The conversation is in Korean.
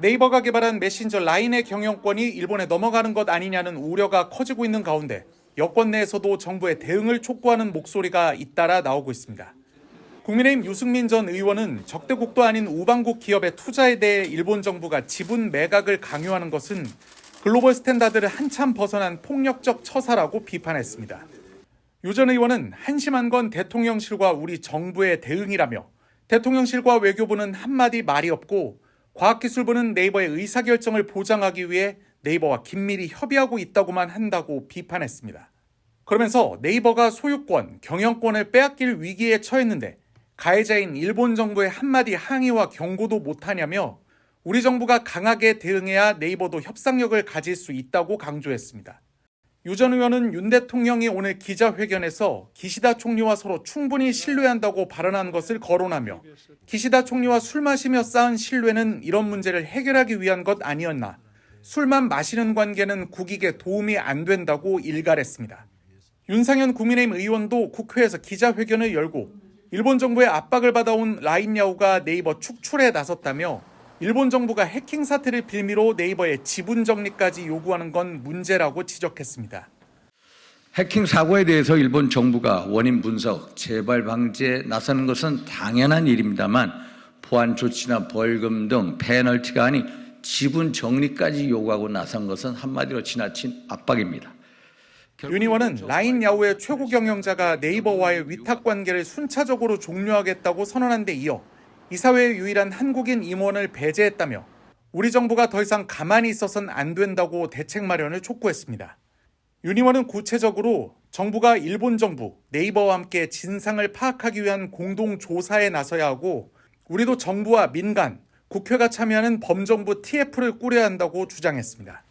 네이버가 개발한 메신저 라인의 경영권이 일본에 넘어가는 것 아니냐는 우려가 커지고 있는 가운데 여권 내에서도 정부의 대응을 촉구하는 목소리가 잇따라 나오고 있습니다. 국민의힘 유승민 전 의원은 적대국도 아닌 우방국 기업의 투자에 대해 일본 정부가 지분 매각을 강요하는 것은 글로벌 스탠다드를 한참 벗어난 폭력적 처사라고 비판했습니다. 유 전 의원은 한심한 건 대통령실과 우리 정부의 대응이라며 대통령실과 외교부는 한마디 말이 없고 과학기술부는 네이버의 의사결정을 보장하기 위해 네이버와 긴밀히 협의하고 있다고만 한다고 비판했습니다. 그러면서 네이버가 소유권, 경영권을 빼앗길 위기에 처했는데 가해자인 일본 정부의 한마디 항의와 경고도 못하냐며 우리 정부가 강하게 대응해야 네이버도 협상력을 가질 수 있다고 강조했습니다. 유 전 의원은 윤 대통령이 오늘 기자회견에서 기시다 총리와 서로 충분히 신뢰한다고 발언한 것을 거론하며 기시다 총리와 술 마시며 쌓은 신뢰는 이런 문제를 해결하기 위한 것 아니었나 술만 마시는 관계는 국익에 도움이 안 된다고 일갈했습니다. 윤상현 국민의힘 의원도 국회에서 기자회견을 열고 일본 정부의 압박을 받아온 라인야후가 네이버 축출에 나섰다며 일본 정부가 해킹 사태를 빌미로 네이버의 지분 정리까지 요구하는 건 문제라고 지적했습니다. 해킹 사고에 대해서 일본 정부가 원인 분석, 재발 방지에 나서는 것은 당연한 일입니다만 보안 조치나 벌금 등 페널티가 아닌 지분 정리까지 요구하고 나선 것은 한마디로 지나친 압박입니다. 윤 의원은 라인 야후의 최고 경영자가 네이버와의 위탁 관계를 순차적으로 종료하겠다고 선언한 데 이어 이사회의 유일한 한국인 임원을 배제했다며 우리 정부가 더 이상 가만히 있어선 안 된다고 대책 마련을 촉구했습니다. 윤 의원은 구체적으로 정부가 일본 정부, 네이버와 함께 진상을 파악하기 위한 공동 조사에 나서야 하고 우리도 정부와 민간, 국회가 참여하는 범정부 TF를 꾸려야 한다고 주장했습니다.